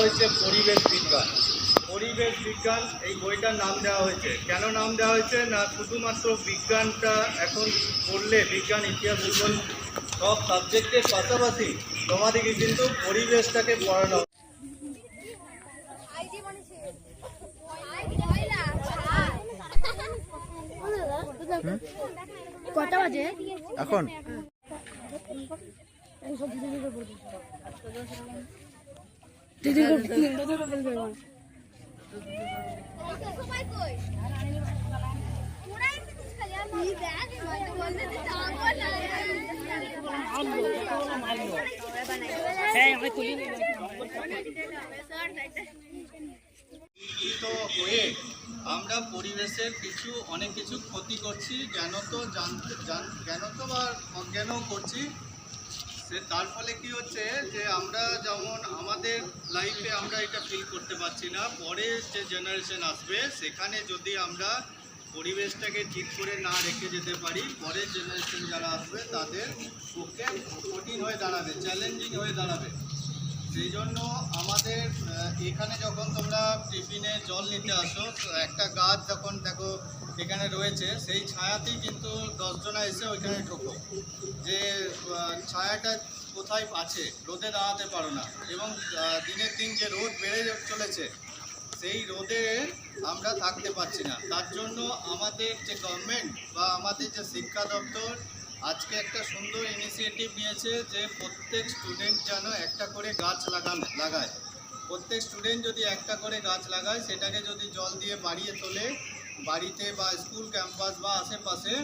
হয়েছে পরিবেশ বিজ্ঞান। পরিবেশ বিজ্ঞান এই বইটার নাম দেওয়া হয়েছে। কেন নাম দেওয়া হয়েছে? না শুধুমাত্র বিজ্ঞানটা এখন পড়লে বিজ্ঞান ইতিহাস ভূগোল সব সাবজেক্টের পাশাপাশি তোমাদেরকে কিন্তু পরিবেশটাকে পড়ানো কটা বাজে? এখন? হয়ে আমরা পরিবেশের কিছু অনেক কিছু ক্ষতি করছি জ্ঞানত জান- জ্ঞানত বা অজ্ঞানও করছি? সে তার ফলে কি হচ্ছে যে আমরা যেমন আমাদের লাইফে আমরা এটা ফিল করতে পারছি না, পরে যে জেনারেশন আসবে, সেখানে যদি আমরা পরিবেশটাকে ঠিক করে না রেখে যেতে পারি, পরের জেনারেশন যারা আসবে, তাদের পক্ষে কঠিন হয়ে দাঁড়াবে চ্যালেঞ্জিং হয়ে দাঁড়াবে। সেই জন্য আমাদের এখানে যখন তোমরা টিফিনে জল নিতে আসো একটা গাছ যখন রয়েছে, সেই ছায়াতেই কিন্তু দশজনা এসে ওইখানে ঢোকো যে ছায়াটা কোথায় আছে, রোদে দাঁড়াতে পারো না। এবং দিনের দিন যে রোদ বেড়ে চলেছে, সেই রোদে আমরা থাকতে পারছি না। তার জন্য আমাদের যে গভর্নমেন্ট বা আমাদের যে শিক্ষা দপ্তর আজকে একটা সুন্দর ইনিশিয়েটিভ নিয়েছে যে, প্রত্যেক স্টুডেন্ট যেন একটা করে গাছ লাগান, লাগায়। প্রত্যেক স্টুডেন্ট যদি একটা করে গাছ লাগায়, সেটাকে যদি জল দিয়ে বাড়িয়ে তোলে বাড়িতে বা স্কুল ক্যাম্পাস বা আশেপাশে,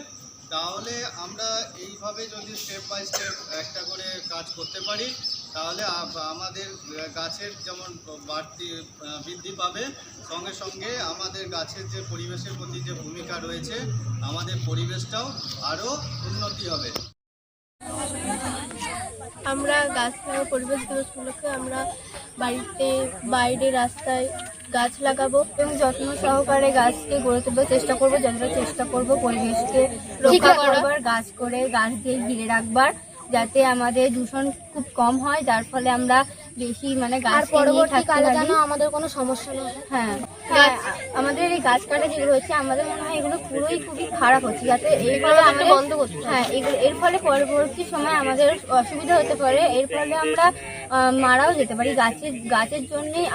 তাহলে আমরা এইভাবে যদি স্টেপ বাই স্টেপ একটা করে কাজ করতে পারি, তাহলে আমাদের গাছের যেমন বাড়তি বৃদ্ধি পাবে, সঙ্গে সঙ্গে আমাদের গাছের যে পরিবেশের প্রতি যে ভূমিকা রয়েছে, আমাদের পরিবেশটাও আরও উন্নতি হবে। আমরা গাছ লাগাবো পরিবেশ দিবস উপলক্ষে আমরা বাড়িতে বাইরে রাস্তায় গাছ লাগাবো এবং যত্ন সহকারে গাছকে গড়ে তোলার চেষ্টা করব যতটা চেষ্টা করব পরিবেশকে রক্ষা করবার গাছ করে গাছ দিয়ে ঘিরে রাখবার যাতে আমাদের দূষণ খুব কম হয় যার ফলে আমরা বেশি মানে গাছ পরবর্তীকালে যেন আমাদের কোনো সমস্যা না হ্যাঁ। হ্যাঁ, আমাদের এই গাছ কাটা যেগুলো হচ্ছে আমাদের মনে হয় এগুলো পুরোই খুবই খারাপ হচ্ছে যাতে এর ফলে আমাদের বন্ধ করতে হ্যাঁ। এগুলো এর ফলে পরবর্তী সময় আমাদের অসুবিধা হতে পারে। এর ফলে আমরা মারাও যেতে পারি। গাছের গাছের জন্যই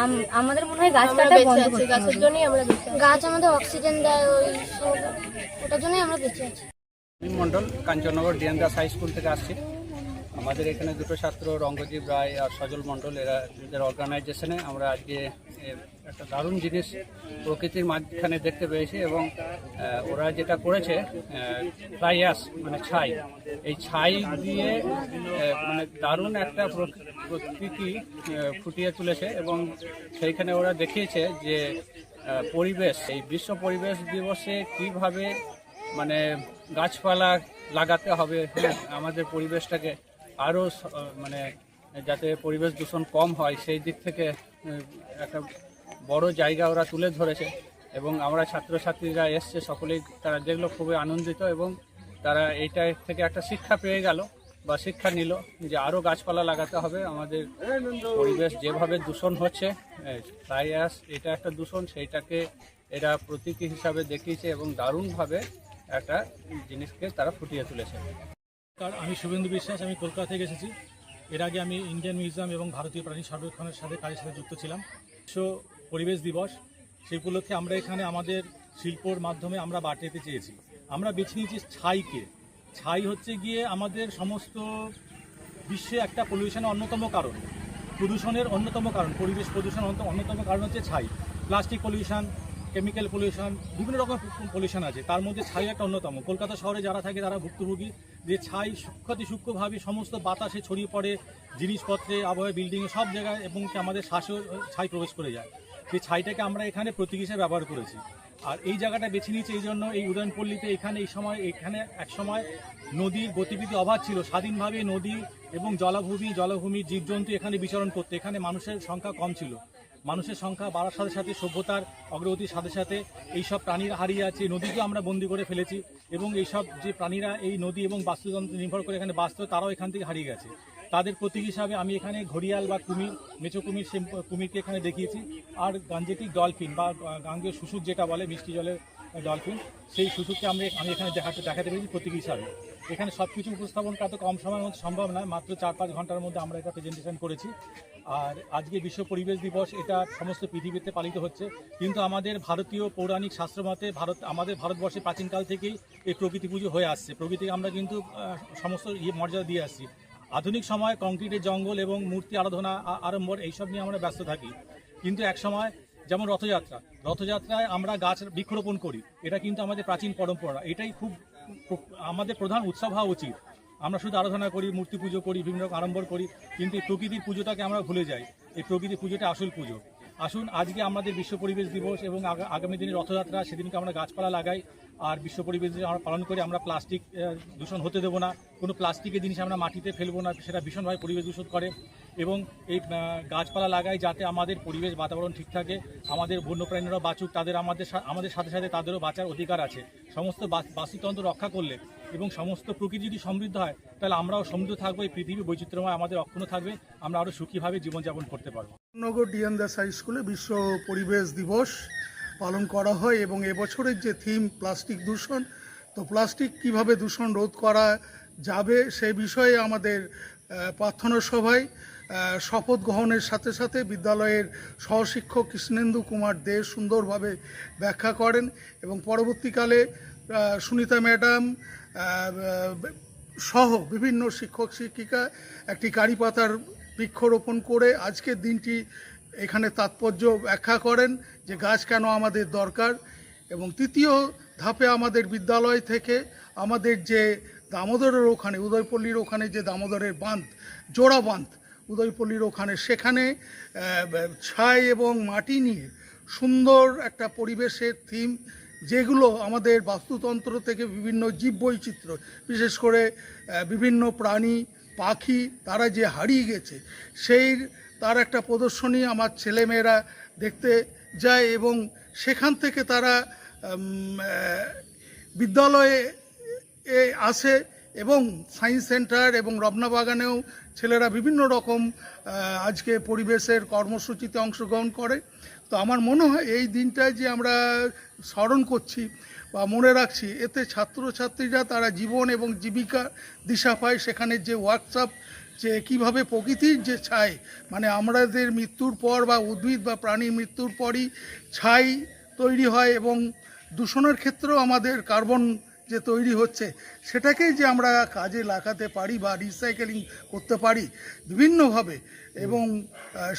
আমাদের মনে হয় গাছ কাটা বন্ধ করতে গাছের জন্যই আমরা গাছ আমাদের অক্সিজেন দেয় ওই সব ওটার জন্যই আমরা বেঁচে আছি। আমি মণ্ডল কাঞ্চননগর ডিএনদাস হাই স্কুল থেকে আসছি। আমাদের এখানে দুটো ছাত্র রঙ্গজীব রায় আর সজল মণ্ডল এরা নিজের অর্গানাইজেশনে আমরা আজকে একটা দারুণ জিনিস প্রকৃতির মাঝখানে দেখতে পেয়েছি এবং ওরা যেটা করেছে ফ্লাইয়াস মানে ছাই। এই ছাই দিয়ে মানে দারুণ একটা প্রক- প্রকৃতি ফুটিয়ে তুলেছে এবং সেইখানে ওরা দেখিয়েছে যে পরিবেশ এই বিশ্ব পরিবেশ দিবসে কীভাবে মানে গাছপালা লাগাতে হবে হ্যাঁ, আমাদের পরিবেশটাকে আরও মানে যাতে পরিবেশ দূষণ কম হয়, সেই দিক থেকে একটা বড় জায়গা ওরা তুলে ধরেছে এবং আমরা ছাত্রছাত্রীরা এসছে, সকলেই তারা দেখল, খুবই আনন্দিত এবং তারা এইটা থেকে একটা শিক্ষা পেয়ে গেল বা শিক্ষা নিল যে আরও গাছপালা লাগাতে হবে। আমাদের পরিবেশ যেভাবে দূষণ হচ্ছে ফ্লাই অ্যাশ এটা একটা দূষণ, সেইটাকে এরা প্রতীকী হিসাবে দেখিয়েছে এবং দারুণভাবে একটা জিনিসকে তারা ফুটিয়ে তুলেছে। আমি শুভেন্দু বিশ্বাস, আমি কলকাতা থেকে এসেছি। এর আগে আমি ইন্ডিয়ান মিউজিয়াম এবং ভারতীয় প্রাণী সর্বেক্ষণের সাথে কাজের সাথে যুক্ত ছিলাম। বিশ্ব পরিবেশ দিবস, সেই উপলক্ষে আমরা এখানে আমাদের শিল্পর মাধ্যমে আমরা বাড়তে চেয়েছি। আমরা বেছে নিয়েছি ছাইকে। ছাই হচ্ছে গিয়ে আমাদের সমস্ত বিশ্বে একটা পলিউশনের অন্যতম কারণ। প্রদূষণের অন্যতম কারণ, পরিবেশ প্রদূষণ অন্যতম কারণ হচ্ছে ছাই। প্লাস্টিক পলিউশন কেমিক্যাল পলিউশন বিভিন্ন রকম পলিউশন আছে। তার মধ্যে ছাই একটা অন্যতম। কলকাতা শহরে যারা থাকে, তারা ভুক্তভোগী। যে ছাই সূক্ষ্মতি সূক্ষ্মভাবে সমস্ত বাতাসে ছড়িয়ে পড়ে, জিনিসপত্রে আবহাওয়া বিল্ডিংয়ে সব জায়গায় এবং আমাদের শ্বাসেও ছাই প্রবেশ করে যায়। সেই ছাইটাকে আমরা এখানে প্রতীক হিসেবে ব্যবহার করেছি। আর এই জায়গাটা বেছে নিয়েছি এই জন্য এই উদয়নপল্লীতে এখানে এই সময়, এখানে এক সময় নদীর গতিবিধি অভাব ছিল। স্বাধীনভাবে নদী এবং জলাভূমি জলভূমি জীবজন্তু এখানে বিচরণ করতে। এখানে মানুষের সংখ্যা কম ছিল। মানুষের সংখ্যা বাড়ার সাথে সাথে, সভ্যতার অগ্রগতির সাথে সাথে এইসব প্রাণীরা হারিয়ে আছে নদীকেও আমরা বন্দি করে ফেলেছি এবং এইসব যে প্রাণীরা এই নদী এবং বাস্তুতন্ত্র নির্ভর করে এখানে বাঁচত, তারাও এখান থেকে হারিয়ে গেছে। তাদের প্রতীক হিসাবে আমি এখানে ঘড়িয়াল বা কুমির, মেচো কুমির সে কুমিরকে এখানে দেখিয়েছি। আর গাঞ্জেটিক ডলফিন বা গাঙ্গেয় শুশুক যেটা বলে মিষ্টি জলের ডলফিন, সেই সুযোগকে আমি আমি এখানে দেখাতে দেখাতে পেরেছি প্রতীক হিসাবে। এখানে সব কিছু উপস্থাপন করা তো কম সময়ের মধ্যে সম্ভব নয়, মাত্র চার পাঁচ ঘণ্টার মধ্যে আমরা এটা প্রেজেন্টেশন করেছি। আর আজকে বিশ্ব পরিবেশ দিবস, এটা সমস্ত পৃথিবীতে পালিত হচ্ছে। কিন্তু আমাদের ভারতীয় পৌরাণিক শাস্ত্র মতে ভারত, আমাদের ভারতবর্ষে প্রাচীনকাল থেকেই এই প্রকৃতি পুজো হয়ে আসছে। প্রকৃতিকে আমরা কিন্তু সমস্ত ইয়ে মর্যাদা দিয়ে আসছি। আধুনিক সময় কংক্রিটের জঙ্গল এবং মূর্তি আরাধনা আড়ম্বর, এইসব নিয়ে আমরা ব্যস্ত থাকি। কিন্তু এক সময় যেমন রথযাত্রা। রথযাত্রায় আমরা গাছ বৃক্ষরোপণ করি। এটা কিন্তু আমাদের প্রাচীন পরম্পরা। এটাই খুব আমাদের প্রধান উৎসব হওয়া উচিত। আমরা শুধু আরাধনা করি, মূর্তি পুজো করি, বিভিন্ন রকম আড়ম্বর করি, কিন্তু এই প্রকৃতির পুজোটাকে আমরা ভুলে যাই। এই প্রকৃতির পুজোটা আসল পুজো। আসুন, আজকে আমাদের বিশ্ব পরিবেশ দিবস এবং আগা- আগামী দিনে রথযাত্রা, সেদিনকে আমরা গাছপালা লাগাই। আর বিশ্ব পরিবেশ আমরা পালন করি, আমরা প্লাস্টিক দূষণ হতে দেবো না। কোনো প্লাস্টিকের জিনিস আমরা মাটিতে ফেলব না, সেটা ভীষণভাবে পরিবেশ দূষণ করে। এবং এই গাছপালা লাগাই যাতে আমাদের পরিবেশ, বাতাবরণ ঠিক থাকে। আমাদের বন্যপ্রাণীরা বাঁচুক, তাদের আমাদের আমাদের সাথে সাথে তাদেরও বাঁচার অধিকার আছে। সমস্ত বাস্তুতন্ত্র রক্ষা করলে এবং সমস্ত প্রকৃতি যদি সমৃদ্ধ হয়, তাহলে আমরাও সমৃদ্ধ থাকব। এই পৃথিবী বৈচিত্র্যময়, আমাদের অক্ষুণ্ণ থাকবে। আমরা আরও সুখীভাবে জীবনযাপন করতে পারব। নগর ডিএন দাস হাই স্কুলে বিশ্ব পরিবেশ দিবস। পালন করা হয় এবং এবছরের যে থিম প্লাস্টিক দূষণ, তো প্লাস্টিক কীভাবে দূষণ রোধ করা যাবে সে বিষয়ে আমাদের প্রার্থনা সভায় শপথ গ্রহণের সাথে সাথে বিদ্যালয়ের সহশিক্ষক কৃষ্ণেন্দু কুমার দে সুন্দরভাবে ব্যাখ্যা করেন এবং পরবর্তীকালে সুনিতা ম্যাডাম সহ বিভিন্ন শিক্ষক শিক্ষিকা একটি কারি পাতার বৃক্ষরোপণ করে আজকের দিনটি এখানে তাৎপর্য ব্যাখ্যা করেন যে গাছ কেন আমাদের দরকার এবং তৃতীয় ধাপে আমাদের বিদ্যালয় থেকে আমাদের যে দামোদরের ওখানে, উদয়পল্লীর ওখানে যে দামোদরের বাঁধ, জোড়া বাঁধ, উদয়পল্লীর ওখানে, সেখানে ছাই এবং মাটি নিয়ে সুন্দর একটা পরিবেশের থিম যেগুলো আমাদের বাস্তুতন্ত্র থেকে বিভিন্ন জীববৈচিত্র্য, বিশেষ করে বিভিন্ন প্রাণী, পাখি, তারা যে হারিয়ে গেছে, সেই তার একটা প্রদর্শনী আমার ছেলেমেয়েরা দেখতে যায় এবং সেখান থেকে তারা বিদ্যালয়ে এ আসে এবং সায়েন্স সেন্টার এবং রবনা বাগানেও ছেলেরা বিভিন্ন রকম আজকে পরিবেশের কর্মসূচিতে অংশগ্রহণ করে। তো আমার মনে হয় এই দিনটায় যে আমরা স্মরণ করছি বা মনে রাখছি, এতে ছাত্রছাত্রীরা তারা জীবন এবং জীবিকা দিশা পায়। সেখানে যে ওয়ার্কশপ যে কীভাবে প্রকৃতির যে ছাই মানে আমাদের মৃত্যুর পর বা উদ্ভিদ বা প্রাণীর মৃত্যুর পরই ছাই তৈরি হয় এবং দূষণের ক্ষেত্রেও আমাদের কার্বন যে তৈরি হচ্ছে, সেটাকেই যে আমরা কাজে লাগাতে পারি বা রিসাইকেলিং করতে পারি বিভিন্নভাবে এবং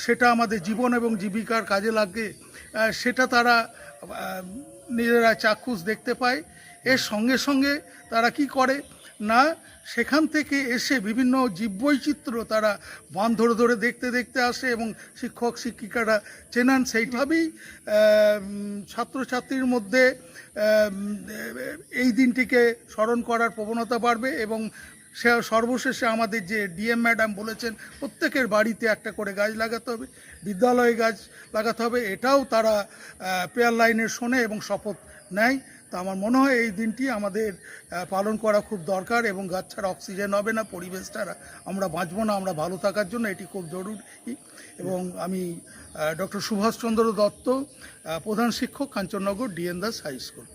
সেটা আমাদের জীবন এবং জীবিকার কাজে লাগে সেটা তারা নিজেরা চাক্ষুষ দেখতে পায়। এর সঙ্গে সঙ্গে তারা কি করে? না, সেখান থেকে এসে বিভিন্ন জীববৈচিত্র্য তারা বান ধরে ধরে দেখতে দেখতে আসে এবং শিক্ষক, শিক্ষিকারা চেনান সেইভাবেই ছাত্রছাত্রীর মধ্যে এই দিনটিকে স্মরণ করার প্রবণতা বাড়বে এবং সে সর্বশেষে আমাদের যে ডিএম ম্যাডাম বলেছেন, প্রত্যেকের বাড়িতে একটা করে গাছ লাগাতে হবে, বিদ্যালয়ে গাছ লাগাতে হবে, এটাও তারা পেয়ার লাইনের শোনে এবং শপথ নেয়। তা আমার মনে হয় এই দিনটি আমাদের পালন করা খুব দরকার এবং গাছ অক্সিজেন হবে না, পরিবেশটা আমরা বাঁচবো না, আমরা ভালো থাকার জন্য এটি খুব জরুরি। এবং আমি ডক্টর সুভাষচন্দ্র দত্ত প্রধান শিক্ষক Kanchannagar, D N Das high school.